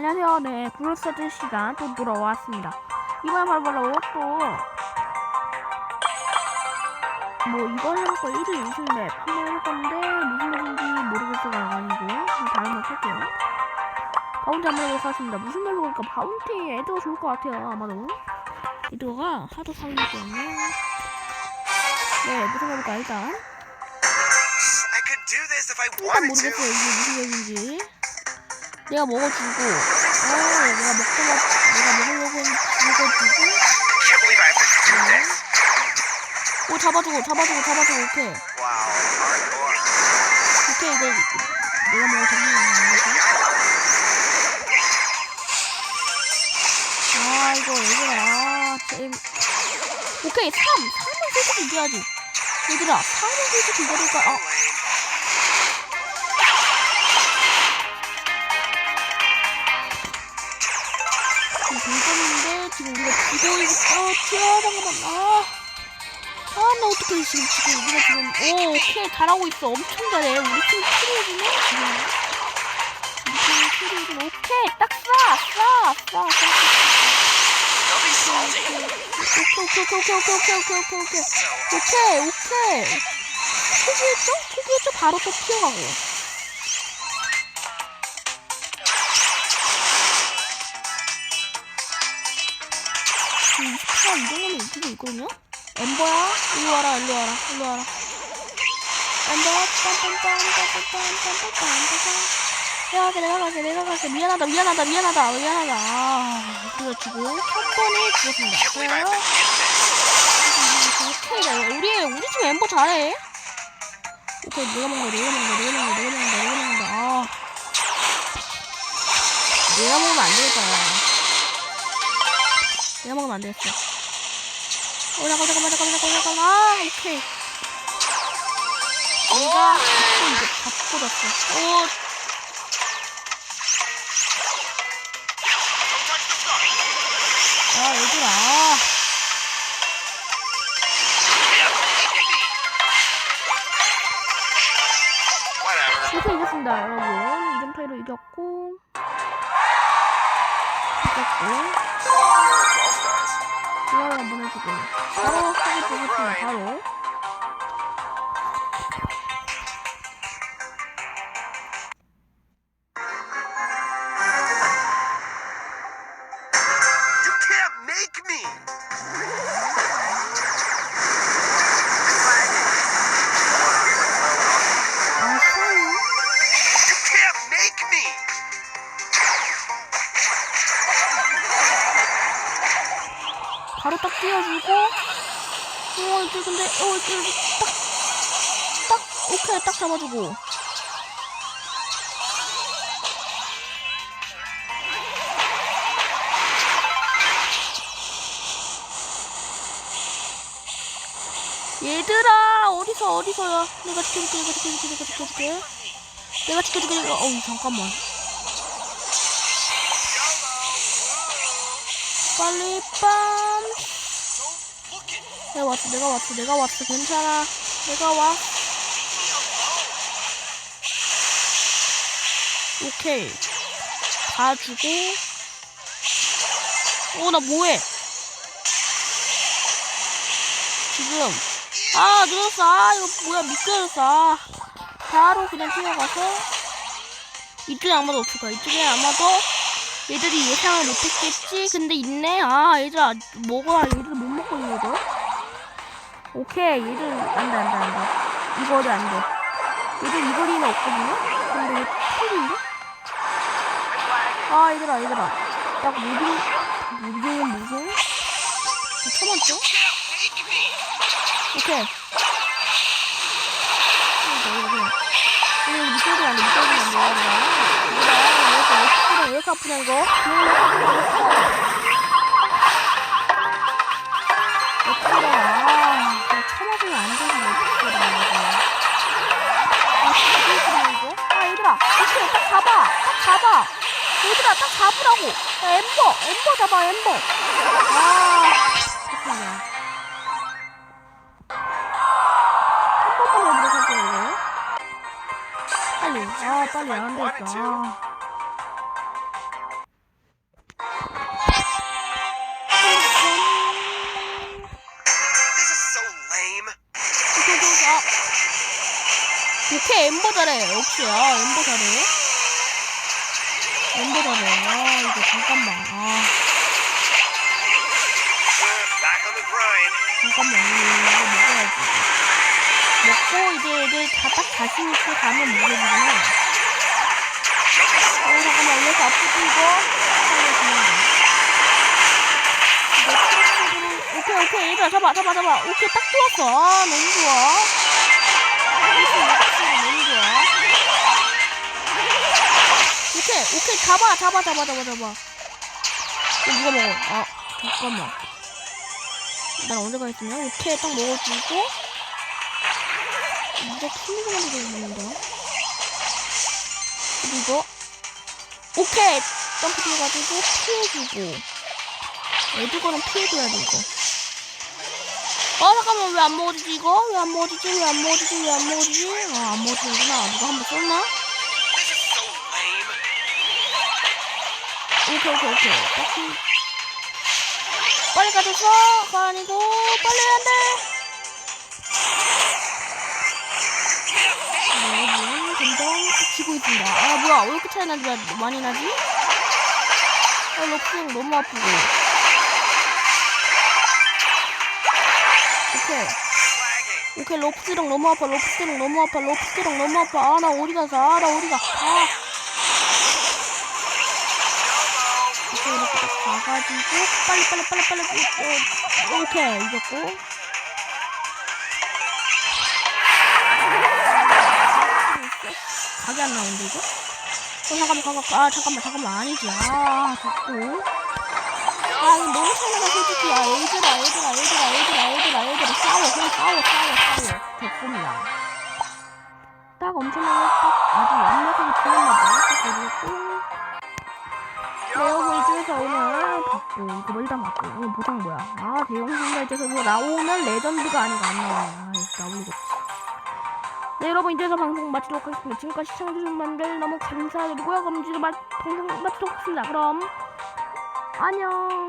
안녕하세요. 네, 브루스터 시간 또 돌아왔습니다. 이번에 바로 바로 또, 뭐, 이거 해볼 거 1일 2일 맵 한번 해볼 건데, 무슨 맵인지 모르겠어가 아니고, 다른 맵 할게요. 바운티 한번 해보도록 하겠습니다. 무슨 맵을 볼까? 바운티 에드가 좋을 것 같아요, 아마도. 에드가 하도 사기 때문에. 네, 무슨 맵일까, 일단. 일단. 모르겠어요, 이게 무슨 맵인지. 내가 먹어주고, 어, 내가 먹고, 내가 먹으려고 먹어주고, this. 오, 잡아주고, 잡아주고, 잡아주고, 오케이. Hardcore. 오케이, 이거, 내가 먹어 잡는 거 아니야? 아, 이거 얘들아, 아, 잼. 오케이, 3! 3은 솔직히 이겨야지. 얘들아, 3은 솔직히 이겨니까, 아, 지고 있어. 아, 튀어, 잠깐만, 아. 아, 나 어떡해, 지금, 지금, 우리가 지금, 오, 오케이, 잘하고 있어. 엄청 잘해. 우리 팀 트리해주네, 지금. 우리 팀 트리해주네. 오케이, 딱 쏴, 쏴, 쏴, 쏴, 쏴. Don't be salty. 오케이, 오케이, 오케이, 오케이, 오케이, 오케이, 오케이, 오케이. So 오케이, 오케이. 포기했죠? 포기했죠? 바로 또 튀어가고. 지 있거든요? 엠버야? 일로 와라, 일로 와라, 일로 와라. 엠버, 빰빰빰빰빰빰빰빰빰빰빰. 내가 갈게, 내가 갈게, 내가 갈게. 미안하다, 미안하다, 미안하다, 미안하다. 아, 지금 한 번에 죽었습니다. 그래요? 오케이, 우리, 우리 팀 엠버 잘해. 오케이, 내가 먹는다, 내가 먹는다, 내가 먹는다, 내가 먹는다, 내가 먹는다. 아. 내가 먹으면 안 되겠다. 내가 먹으면 안 되겠어. 올라가 올라가 올라가 올라가 올라가 오케이 내가 이제 바꿔줬어 오 아, 얘들아. 이렇게 이겼습니다, 여러분. 이정타이로 이겼고. 이겼고. 슬라이만 보내주고 바로 하기 뽑으시면 바로 You can't make me! 바로 딱 띄워주고. 어, 이제 근데, 어, 이제 딱, 딱, 오케이, 딱 잡아주고. 얘들아, 어디서, 어디서야? 내가 지켜줄게, 내가 지켜줄게, 내가 지켜줄게. 내가 지켜줄게, 어우, 잠깐만. 빨리 빰. 내가 왔어, 내가 왔어, 내가 왔어. 괜찮아. 내가 와. 오케이. 가주고. 어, 나 뭐해? 지금. 아, 늦었어. 아, 이거 뭐야, 미끄러졌어. 아. 바로 그냥 뛰어가서. 이쪽에 아무도 없을 거야. 이쪽에 아마도 얘들이 예상을 못했겠지? 근데 있네? 아, 얘들아, 먹어라. 얘들 못 있는 거죠? 오케이, 얘들, 안 돼, 안 돼, 안 돼. 이 거리 안 돼. 얘들 이 거리는 없거든요? 근데 얘 틀린데? 아, 얘들아, 얘들아. 딱 무빙, 무빙은 무슨? 쳐맞죠? 오케이. 이거, 이거, 이거. 이거 밑에도 안 돼, 밑에도 안 돼, 이렇게 아프냐, 이거? 왜 이렇게? 어떡해, 아, 쳐맞으면 안 이거. 아, 진짜 이거? 아, 얘들아, 오케이, 딱 잡아, 딱 잡아. 얘들아, 딱 잡으라고. 야, 엠버, 엠버 잡아, 엠버. 아, 잠깐만. 한 번만 해보도록 할게요. 빨리. 아, 빨리 안 되겠다. 아. 엠버 잘해. 역시, 아, 엠버 잘해. 엠버 잘해. 아, 이거 잠깐만. 아. 잠깐만. 이거 먹어야지. 먹고, 이제 애들 다 딱 자신있게 가면 먹어주구나. 어, 잠깐만. 이렇게 아프지, 이거? 트로트로- 오케이, 오케이. 얘들아, 잡아, 잡아, 잡아. 오케이, 딱 좋았어. 아, 너무 좋아. 오케이. 잡아, 잡아, 잡아, 잡아, 잡아. 이거 누가 먹어? 아, 잠깐만. 난 언제 가있으냐? 오케이, 딱 먹어주고. 진짜 킬리그만 들어있는다. 그리고, 오케이! 점프 뛰어가지고, 피해주고. 애들거는 피해줘야 돼, 이거. 어, 잠깐만, 왜 안 먹어지지, 이거? 왜 안 먹어지지? 왜 안 먹어지지? 왜 안 먹어지지? 아, 안 먹어지는구나. 누가 한번 쏠나? 오케이, 오케이, 오케이. 딱히. 빨리 가졌어! 가 아니고, 빨리 해야 돼! 네, 문, 금방 지고 있습니다. 아, 뭐야, 왜 이렇게 차이 나지, 많이 나지? 아, 럭스형 너무 아프고. 오케이. 오케이, 롭스랑 너무 아파, 롭스랑 너무 아파, 롭스랑 너무 아파. 아, 나 어디 가서, 아, 나 어디 가. 아. 오케이, 이렇게 딱 가가지고, 빨리, 빨리, 빨리, 빨리, 어, 어, 오케이, 이겼고. 각이 안 나오는데, 이거? 어, 잠깐만, 잠깐만, 아, 잠깐만, 잠깐만, 아니지. 아, 됐고. 아, 이거 너무 차이나가, 솔직히. 아, 얘들아, 얘들아, 얘들아, 얘들아, 얘들아, 얘들아, 싸워, 그냥 싸워, 싸워, 싸워. 됐습니다. 딱 엄청나게 오늘 받고, 이거 뭐 일단 받고, 이거 보상 뭐야. 아, 대형 상가에서 이거 나오면 레전드가 아니고 안 나오네. 아, 나올리겠지. 네, 여러분, 이제서 방송 마치도록 하겠습니다. 지금까지 시청해주신 분들 너무 감사드리고요. 그럼 이제 마, 방송 마치도록 하겠습니다. 그럼, 안녕.